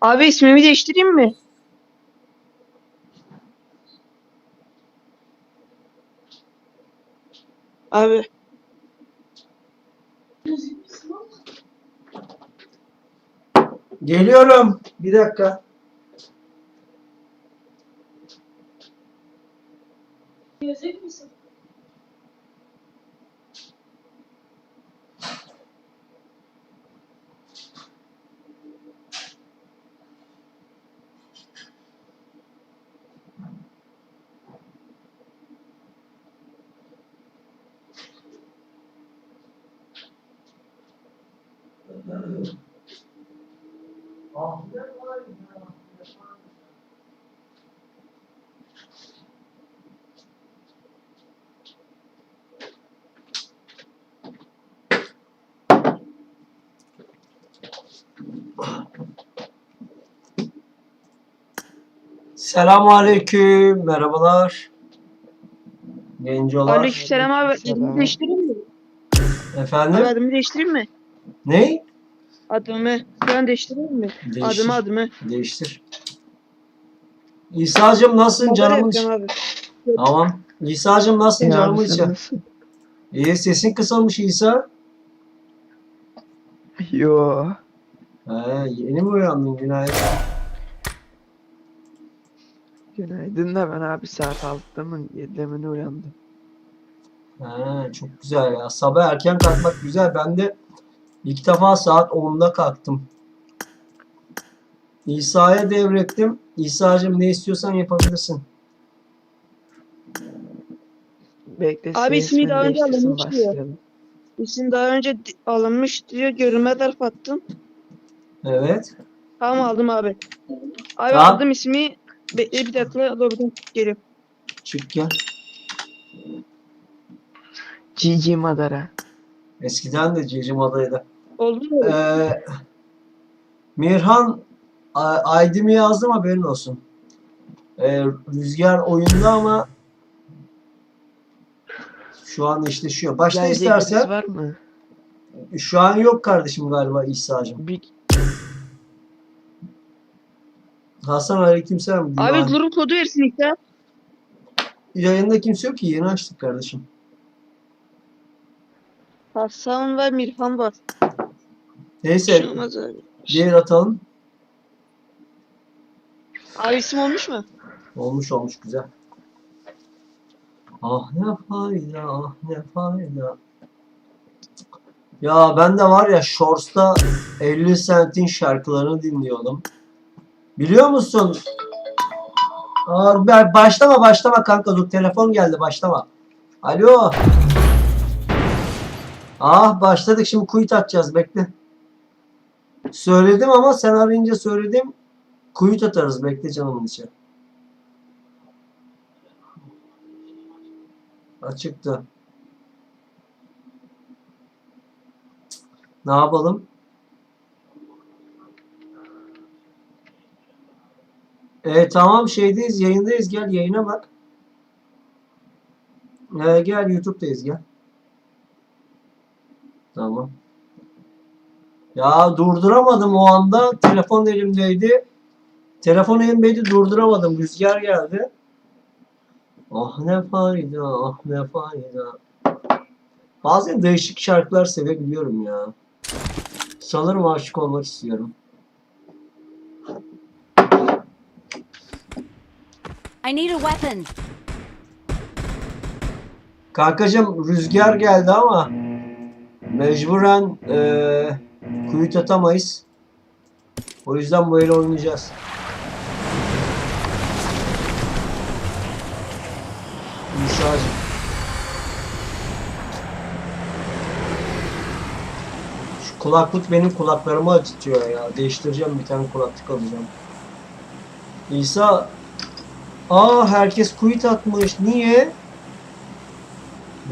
Abi ismimi değiştireyim mi? Abi. Geliyorum. Bir dakika. Gözük müsün? Selamun aleyküm, merhabalar. Gencolar. Aleykümselam abi. Adımı değiştireyim mi? Abi Efendim? adımı değiştireyim mi? Ne? Adımı. Ben değiştireyim mi? Değiştir. Adımı adımı. Değiştir. İsa'cığım nasılsın canımın içi? abi. Tamam. İsa'cığım nasılsın canımın abi içi? İyi sesin kısalmış İsa. Yo. He, yeni mi uyandın günaydın? Günaydın da ben abi saat 6'da mı 7'de mi ne uyandım? He, çok güzel ya. Sabah erken kalkmak güzel. Ben de ilk defa saat 10'da kalktım. İsa'ya devrettim. İsa'cığım ne istiyorsan yapabilirsin. Bekle Abi ismi daha önce alınmış diyor. İsim daha önce di- alınmış diyor. Görünme zarf attım. Evet. Tamam aldım abi. Abi Tamam. aldım ismi. Bekle bir dakika. Lobiden geliyorum. Çık gel. Cici Madara. Eskiden de Cicim adaydı. Oldu mu? Ee, Mirhan ID'mi yazdım haberin olsun. Ee, Rüzgar oyunda ama şu an eşleşiyor. Başta Gelecek istersen. var mı? Şu an yok kardeşim galiba İsa'cığım. Bir Hasan aleykümselam. Abi Günaydın. durum kodu versin ilk ya. Yayında kimse yok ki yeni açtık kardeşim. Hasan ve Mirhan var. Neyse şey olmaz abi. diğer atalım. Abi isim olmuş mu? Olmuş olmuş güzel. Ah ne fayda ah ne fayda. Ya ben de var ya Shorts'ta 50 Cent'in şarkılarını dinliyordum. Biliyor musun? Aa, başlama başlama kanka dur telefon geldi başlama. Alo. Ah başladık şimdi kuyut atacağız bekle. Söyledim ama sen arayınca söyledim. Kuyut atarız bekle canımın içi. Açıktı. Ne yapalım? E, tamam şeydeyiz, yayındayız. Gel yayına bak. E, gel YouTube'dayız gel. Tamam. Ya durduramadım o anda. Telefon elimdeydi. Telefon elimdeydi durduramadım. Rüzgar geldi. Ah ne fayda, ah ne fayda. Bazen değişik şarkılar sevebiliyorum ya. Sanırım aşık olmak istiyorum. I need a weapon. Kankacım rüzgar geldi ama mecburen eee kuyut atamayız. O yüzden böyle oynayacağız. İsa'cığım. Şu kulaklık benim kulaklarımı acıtıyor ya. Değiştireceğim bir tane kulaklık alacağım. İsa Aa herkes kuyut atmış. Niye?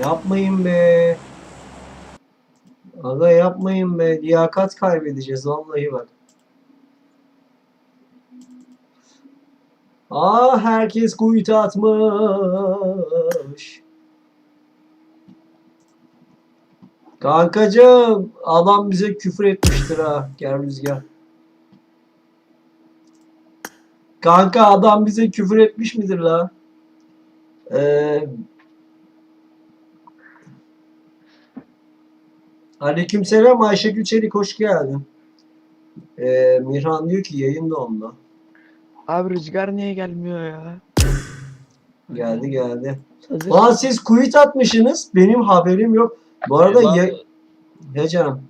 Yapmayın be. Aga yapmayın be. Liyakat kaybedeceğiz vallahi bak. Aa herkes kuyut atmış. Kankacığım adam bize küfür etmiştir ha. Gel Rüzgar. Kanka adam bize küfür etmiş midir la? Ee, Aleykümselam Ayşegül Çelik hoş geldin. Ee, Mirhan diyor ki yayında onda. Abi rüzgar niye gelmiyor ya? Geldi geldi. Hazır. Lan siz kuyut atmışsınız. Benim haberim yok. Bu arada Eyvah. ya... He canım.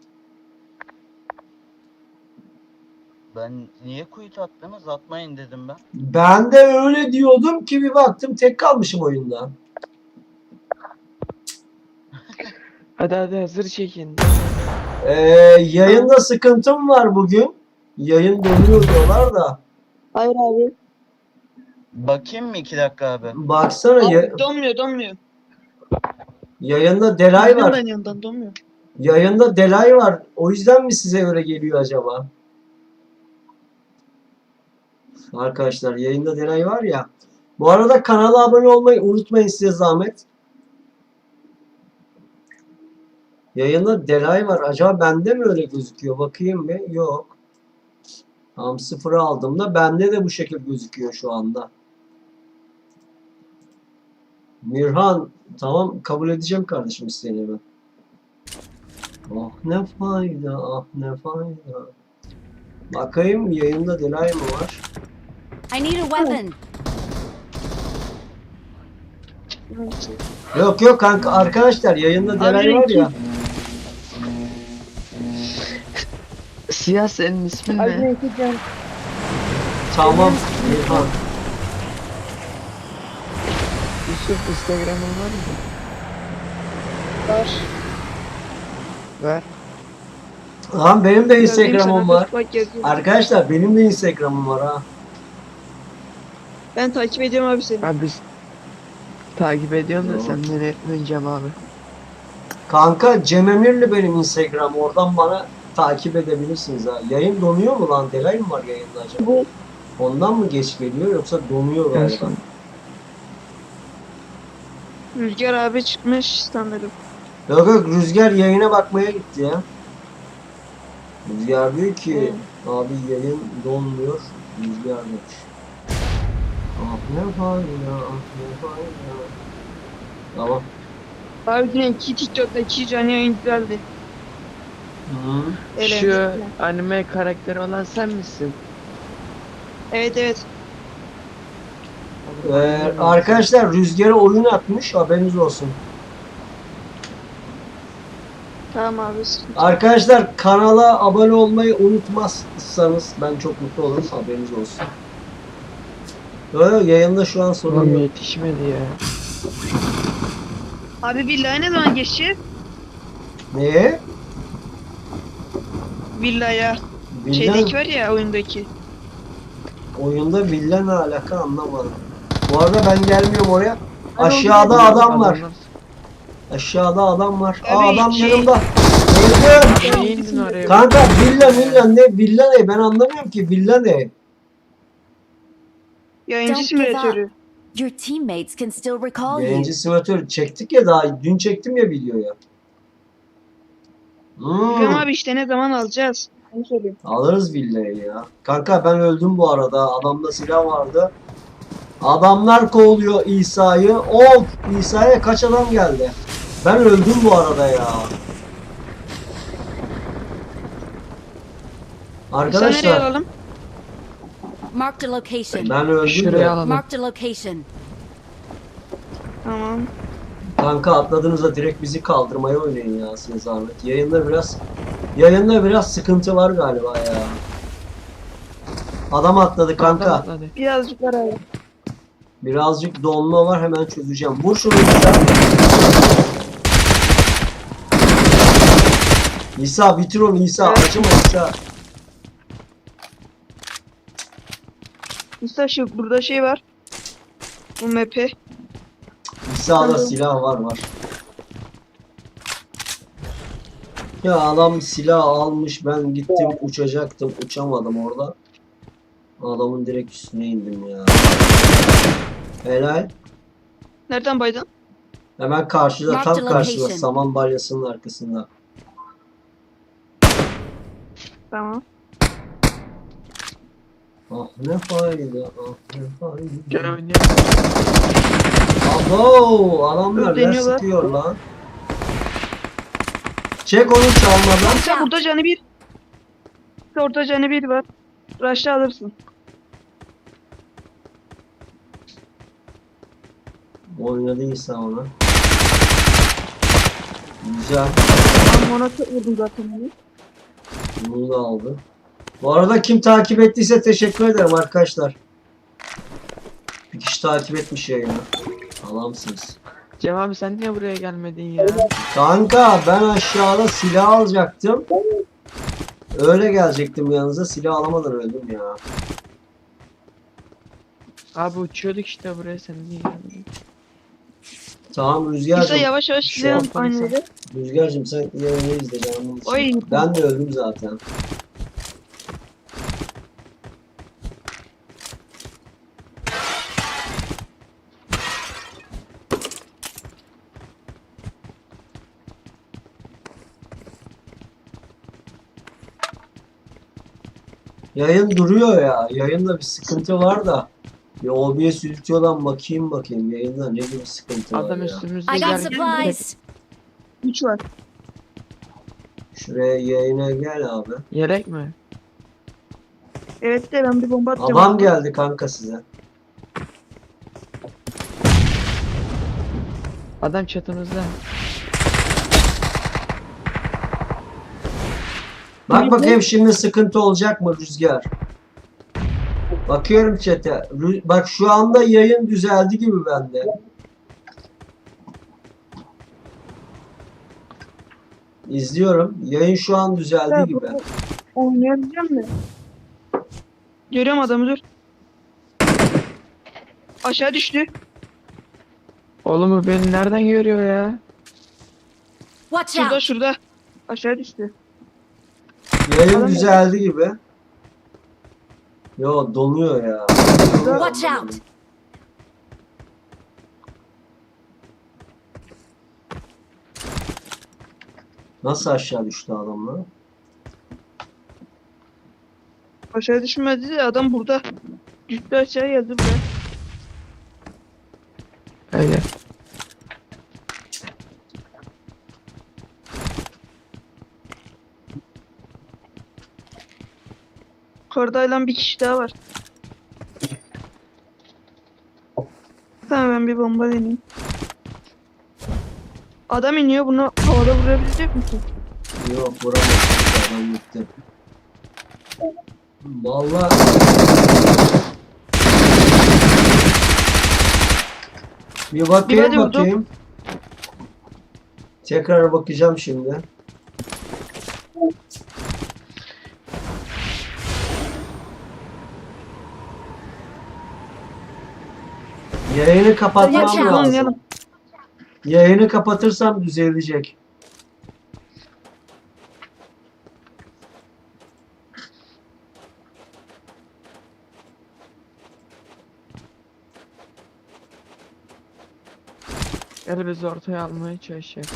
Ben niye kuyut attınız? Atmayın dedim ben. Ben de öyle diyordum ki bir baktım tek kalmışım oyunda. Hadi hadi hazır çekin. Ee, yayında sıkıntım var bugün. Yayın donuyor diyorlar da. Hayır abi. Bakayım mı iki dakika abi? Baksana ya- Abi donmuyor donmuyor. yayında delay var. Ben yandan donmuyor. Yayında delay var. O yüzden mi size öyle geliyor acaba? Arkadaşlar yayında delay var ya. Bu arada kanala abone olmayı unutmayın size zahmet. Yayında delay var. Acaba bende mi öyle gözüküyor? Bakayım bir. Yok. Tam sıfırı aldığımda bende de bu şekil gözüküyor şu anda. Mirhan tamam kabul edeceğim kardeşim isteğini ben. Ah ne fayda, ah ne fayda. Bakayım yayında delay mı var? I need a weapon. Yok yok kanka arkadaşlar yayında delay var ya. Siyah senin ismin Abi ne? neyse can. Tamam Mirhan. Yusuf Instagram'ın var mı? Var. Ver. Lan benim de Instagram'ım var. Arkadaşlar benim de Instagram'ım var ha. Ben takip ediyorum abi seni. Abi biz takip ediyorum da Yok. senden etmeyeceğim abi. Kanka Cem Emirli benim Instagram. Oradan bana takip edebilirsiniz ha. Yayın donuyor mu lan? Delay mı var yayında acaba? Bu Ondan mı geç geliyor yoksa donuyor galiba? Rüzgar abi çıkmış sanırım. Yok yok Rüzgar yayına bakmaya gitti ya. Rüzgar diyor ki abi yayın donmuyor. Rüzgar demiş. Ah ne fayda, ah ne fayda. Tamam. Abi yine iki TikTok'ta iki canlı yayın güzeldi. Hı. Şu anime karakteri olan sen misin? Evet evet. Ee, arkadaşlar Rüzgar'a oyun atmış haberiniz olsun. Tamam abi. Arkadaşlar kanala abone olmayı unutmazsanız ben çok mutlu olurum haberiniz olsun. Yok yok yayında şu an sorun yok. yetişmedi ya. Abi villaya ne zaman geçeceğiz? Neye? Villaya. Bilmem. Şeydeki var ya oyundaki. Oyunda villa ne alaka anlamadım. Bu arada ben gelmiyorum oraya. Ay, Aşağıda adam var. Adamlar- Aşağıda adam var. Aa Abi, adam şey- yanımda. Öldüm. Oraya? Kanka villa villa ne villa ne ben anlamıyorum ki villa ne. Yayıncı Don't give simülatörü. Your teammates can still recall you. Yayıncı simülatör çektik ya daha dün çektim ya videoyu. Hmm, Bilmem abi işte ne zaman alacağız? Onu alırız villayı ya. Kanka ben öldüm bu arada. Adamda silah vardı. Adamlar kovalıyor İsa'yı. Of İsa'ya kaç adam geldi. Ben öldüm bu arada ya. Sen nereye Arkadaşlar alalım? Marked a location. ben öldüm Şuraya de. alalım. Marked a location. Tamam. Kanka atladığınızda direkt bizi kaldırmaya oynayın ya size zahmet. Yayında biraz yayında biraz sıkıntı var galiba ya. Adam atladı kanka. Birazcık abi. Birazcık donma var hemen çözeceğim. Vur şunu İsa. İsa bitir onu İsa. Evet. Acıma İsa. Mustafa şu burada şey var. Bu map'e. İsa'da Tamam. silah var var. Ya adam silah almış ben gittim uçacaktım uçamadım orada. Adamın direkt üstüne indim ya. Helal. Nereden baydın? Hemen karşıda tam karşıda location. saman balyasının arkasında. Tamam. Ah ne fayda ah ne fayda. Gel oynayalım. Abo adamlar ne Ödeniyorlar. sıkıyor lan. Çek onu çalmadan. Mustafa burada canı bir. Orada canı bir var. Rush'ta alırsın. Oynadıysa ona. Güzel. Ben ona çok vurdum zaten. onu. Bunu da aldı. Bu arada kim takip ettiyse teşekkür ederim arkadaşlar. Bir kişi takip etmiş yayını. Adamsınız. Cem abi sen niye buraya gelmedin ya? Kanka ben aşağıda silah alacaktım. Öyle gelecektim yanınıza silah alamadan öldüm ya. Abi uçuyorduk işte buraya sen niye gelmedin? Tamam İsa Rüzgar'cığım. yavaş yavaş Şu gidelim an- aynı yere. Rüzgar'cığım sen yayını izle canım için. Oy. Ben de öldüm zaten. Yayın duruyor ya. Yayında bir sıkıntı var da. Bir OBS yürütüyordan bakayım bakayım. Yayında ne gibi sıkıntı var Adam ya. üstümüzde I got gel. supplies. Güç var. Şuraya yayına gel abi. Yelek mi? Evet de ben bir bomba atacağım. Adam geldi kanka size. Adam çatımızda. Bak bakayım şimdi sıkıntı olacak mı Rüzgar? Bakıyorum chat'e. Rü- Bak şu anda yayın düzeldi gibi bende. İzliyorum. Yayın şu an düzeldi Ya, gibi. Oynayabileceğim mi? Görüyorum adamı dur. Aşağı düştü. Oğlum bu beni nereden görüyor ya? Watch Şurada out. şurada. Aşağı düştü. Yayın düzeldi gibi. Yo donuyor ya. Watch out. Nasıl aşağı düştü adamlar? Aşağı düşmedi de adam burada. Düştü aşağı geldi buraya. Öyle. Kordayla bir kişi daha var. Tamam ben bir bomba deneyeyim. Adam iniyor bunu havada vurabilecek misin? Yok vuramadım. Adam gitti. Vallahi Bir bakayım vurdum. bakayım. Tekrar bakacağım şimdi. Yayını kapatmam lazım. Oynayalım. Yayını kapatırsam düzelecek. Gel biz ortaya almaya çalışacak.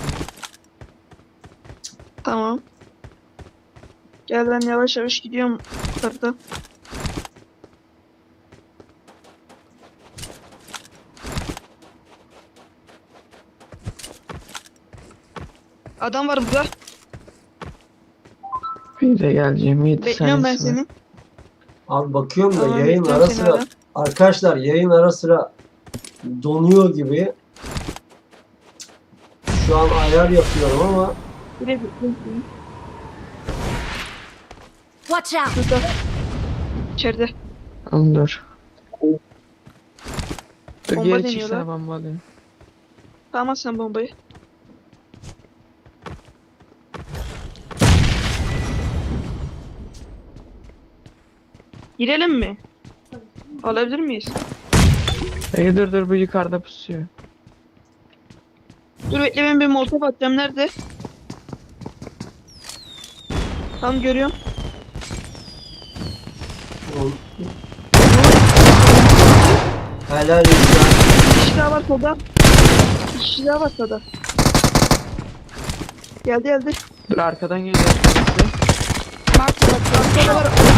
Tamam. Gel ben yavaş yavaş gidiyorum yukarıda. Adam var burada. Bir de geleceğim 7 Bekliyorum ben seni. Abi bakıyorum da Tamam, yayın bekliyorum ara seni sıra ara. arkadaşlar yayın ara sıra donuyor gibi. Şu an ayar yapıyorum ama bekliyorum seni. Watch out. Şurada. İçeride. Oğlum dur. Dur Bomba geri deniyorlar. çıksana bomba alayım. Tamam at sen bombayı. Girelim mi? Alabilir miyiz? Peki dur dur bu yukarıda pusuyor. Dur bekle ben bir molotof atacağım. Nerede? Tam görüyorum. helal olsun. Bir kişi daha var solda. Bir kişi daha var solda. Geldi geldi. Dur arkadan geliyor. Marked a location. Solda var.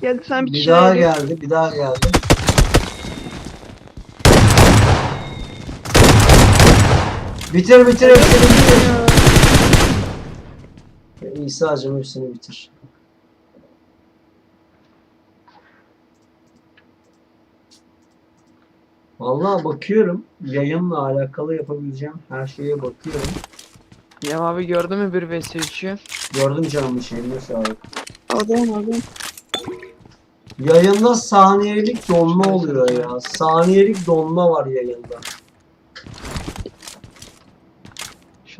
Geldi sen bir Bir kişi daha geldi. geldi, bir daha geldi. Bitir bitir hepsini bitir. İsa'cığım hepsini bitir. Vallahi bakıyorum. Yayınla alakalı yapabileceğim her şeye bakıyorum. Cem abi gördün mü bir vs 3'ü? Gördüm canımın şeyine sağlık. Aldım aldım. Yayında saniyelik donma oluyor ya. Saniyelik donma var yayında.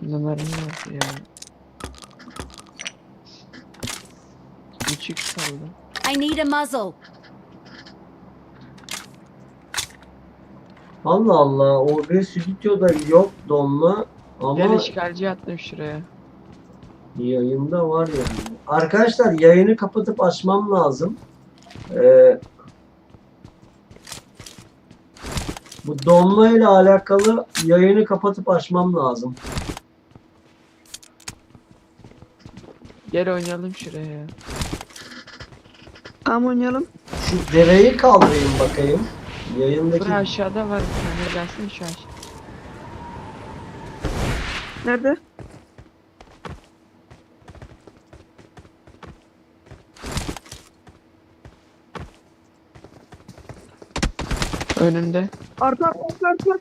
Numaram yok ya. 3x kaldı. I need a muzzle. Allah Allah. O bir stüdyoda yok donma Gel ama işgalci attım şuraya. yayında var yani. Arkadaşlar yayını kapatıp açmam lazım. Ee, bu donma ile alakalı yayını kapatıp açmam lazım. Gel oynayalım şuraya. Tamam oynayalım. Şu dereyi kaldırayım bakayım. Yayındaki Buraya aşağıda var gelsene şu aşağı. Nerede? Önünde. Arka arka arka.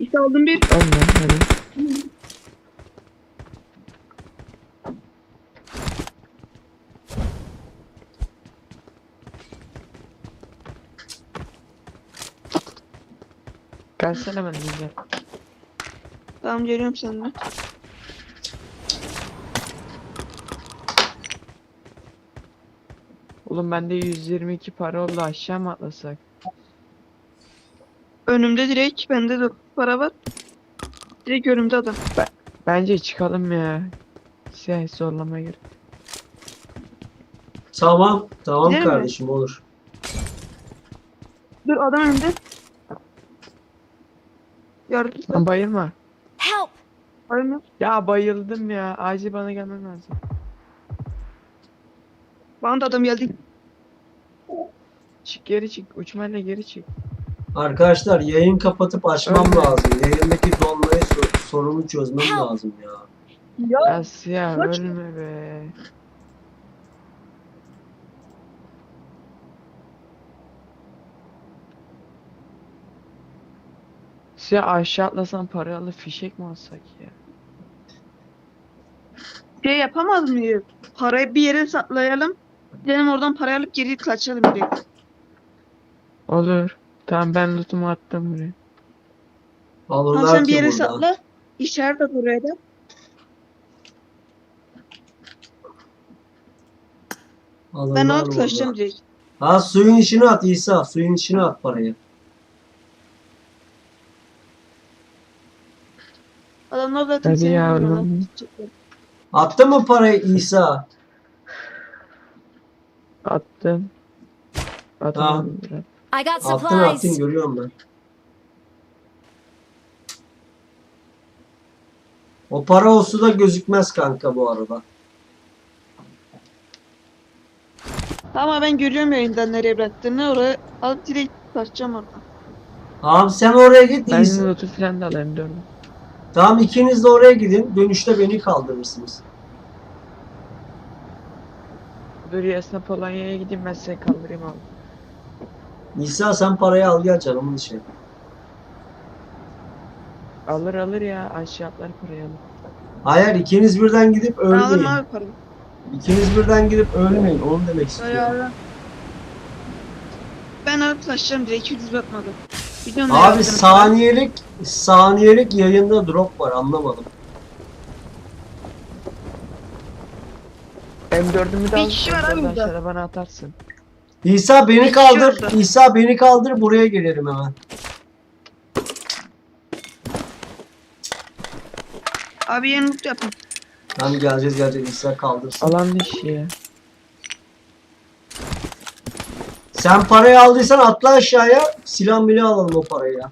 İşte aldım bir. Önde. Hadi. Gelsene ben diyeceğim. Tamam geliyorum seninle. Oğlum bende 122 para oldu aşağı mı atlasak? Önümde direkt. Bende de para var. Direkt önümde adam. Bence çıkalım ya. Siyah zorlamaya gerek. Tamam, tamam Gidelim mi? kardeşim olur. Dur adam önümde. Yardım. Lan bayılma. Help! Yok. Ya bayıldım ya. Acil bana gelmen lazım. Bana da adam geldi. Çık geri çık. Uçmayla geri çık. Arkadaşlar yayın kapatıp açmam Öyle. lazım. Yayındaki donmayı sor- sorunu çözmem Help. lazım ya. Ya. Ya ölme be. Siyah aşağı atlasan parayı alıp fişek mi alsak ya? Şey yapamaz mıyız? Parayı bir yere saklayalım. Gidelim oradan parayı alıp geri kaçalım direkt. Olur. Tamam ben lootumu attım buraya. Alırlar Tamam sen bir ki yere buradan. sakla. İşaret at oraya da. Alırlar Ben alıp buradan. kaçacağım direkt. Ha suyun içine at İsa. Suyun içine at parayı. Adamlar zaten Hadi seni ya vuruyorlar. oğlum. Attın mı parayı İsa? Attım. Biraz. I got Attın attın görüyorum ben. O para o suda gözükmez kanka bu arada. Ama ben görüyorum yayından nereye bıraktığını. Oraya alıp direkt kaçacağım oradan. Tamam sen oraya git Ben İsa. lootu falan da alayım dur. Tamam ikiniz de oraya gidin. Dönüşte beni kaldırırsınız. Dur yasına Polonya'ya gideyim ben seni kaldırayım abi. İsa sen parayı al gel canımın içi. Alır alır ya aşağı atlar parayı alır. Hayır ikiniz birden gidip Ben alırım ölmeyin. abi parayı. İkiniz birden gidip ölmeyin. Onu demek istiyorum. Ben alıp kaçacağım direkt. 200 batmadı. Biliyorum Abi saniyelik saniyelik yayında drop var anlamadım. M4'ümü de Bir al. kişi var M4'ü abi burada. aşağıda bana atarsın. İsa beni kaldır. İsa beni kaldır buraya gelirim hemen. Abi yeni loot yapın. Hani geleceğiz geleceğiz İsa kaldırsın. Alan dışı ya. Sen parayı aldıysan atla aşağıya. Silah bile alalım o parayı ya.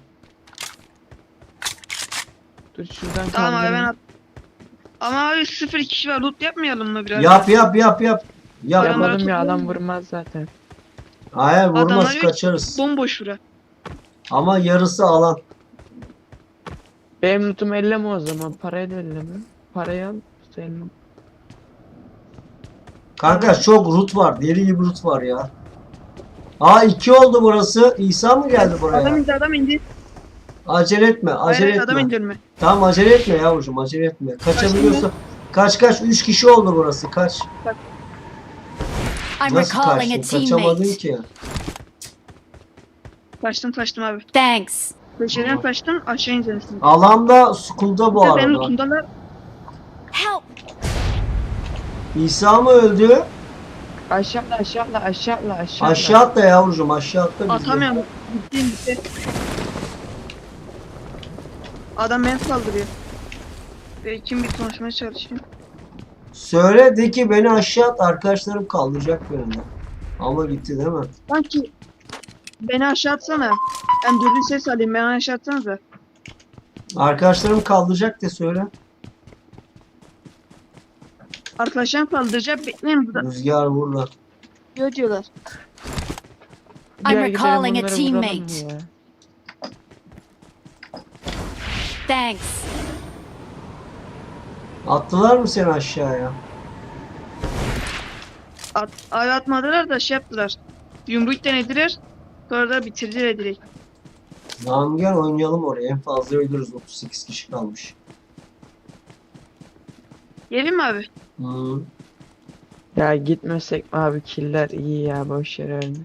Dur şuradan Tamam abi ben at. Ama abi 0 kişi var. Loot yapmayalım mı biraz? Yap yap yap yap. Yap. Adamlar- Yapalım ya adam vurmaz zaten. Hayır vurmaz Adamlar yok. kaçarız. Bomboş bura. Ama yarısı alan. Benim lootumu elleme o zaman. Parayı da elleme. Parayı al. tut elleme. Kanka çok root var. Deli gibi root var ya. Aa iki oldu burası. İsa mı geldi buraya? Adam indi adam indi. Acele etme, acele hayır, adam etme. indirme. Tamam acele etme yavrucuğum, acele etme. Kaçabiliyorsa kaç kaç 3 kişi oldu burası. Kaç. I'm Nasıl recalling a kaçtın? Kaçamadın teammate. ki. Kaçtım kaçtım abi. Thanks. Köşeden kaçtım aşağı indirsin. Alanda school'da bu Benim arada. ucundalar. Help! İsa mı öldü? Aşağıla aşağıla aşağıla aşağıla. Aşağı atla yavrucuğum aşağı atla. Atamıyorum. Gittim gitti. Adam beni saldırıyor. Ve kim bir konuşmaya çalışıyor. Söyle de ki beni aşağı at arkadaşlarım kaldıracak beni. Ama gitti değil mi? Sanki beni aşağı atsana. Ben dürbün ses alayım beni aşağı atsanıza. Arkadaşlarım kaldıracak de söyle. Arkadaşlarım kaldıracak bekleyin burada. Rüzgar burada. Diyor diyorlar. I'm gidelim recalling a bunları vuralım teammate. ya. Thanks. Attılar mı seni aşağıya? At, ay atmadılar da şey yaptılar. Yumruk denediler. Sonra da bitirdiler direkt. Tamam gel oynayalım oraya. En fazla ölürüz. 38 kişi kalmış. Gelin mi abi? Hı. Ya gitmesek abi killer iyi ya boş yer öyle.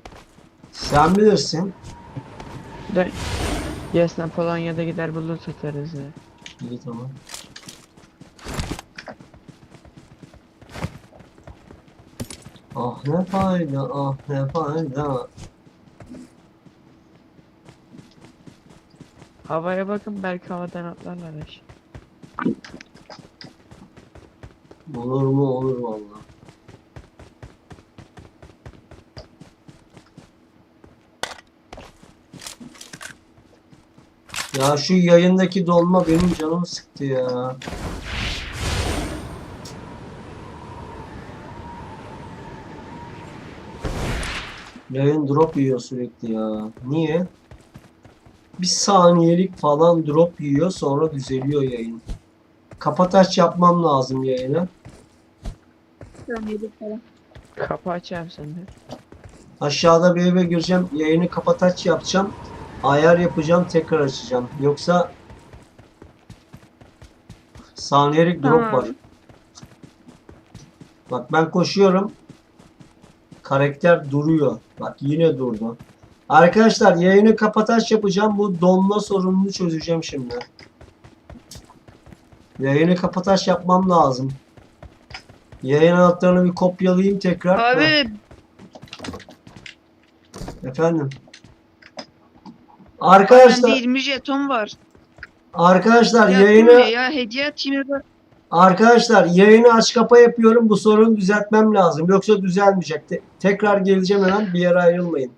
Sen bilirsin. De Yesna Polonya'da gider bulur tutarız ya. İyi tamam. Ah ne fayda, ah ne fayda. Havaya bakın belki havadan atlarlar aşağı. Olur mu olur valla. Ya şu yayındaki dolma benim canımı sıktı ya. Yayın drop yiyor sürekli ya. Niye? Bir saniyelik falan drop yiyor sonra düzeliyor yayın. Kapataç yapmam lazım yayını. Ben yedik falan. Kapı açayım sen de. Aşağıda bir eve gireceğim. Yayını kapataç yapacağım. Ayar yapacağım. Tekrar açacağım. Yoksa saniyelik drop Tamam. var. Bak ben koşuyorum. Karakter duruyor. Bak yine durdu. Arkadaşlar yayını kapataç yapacağım. Bu donma sorununu çözeceğim şimdi. Yayını kapataç yapmam lazım. Yayın anahtarını bir kopyalayayım tekrar. Abi Efendim. bende Arkadaşlar 20 jeton var. arkadaşlar Ya, yayını ya hediye atayım ya da arkadaşlar yayını aç kapa yapıyorum. Bu sorunu düzeltmem lazım. Yoksa düzelmeyecek. Te- tekrar geleceğim hemen. Bir yere ayrılmayın.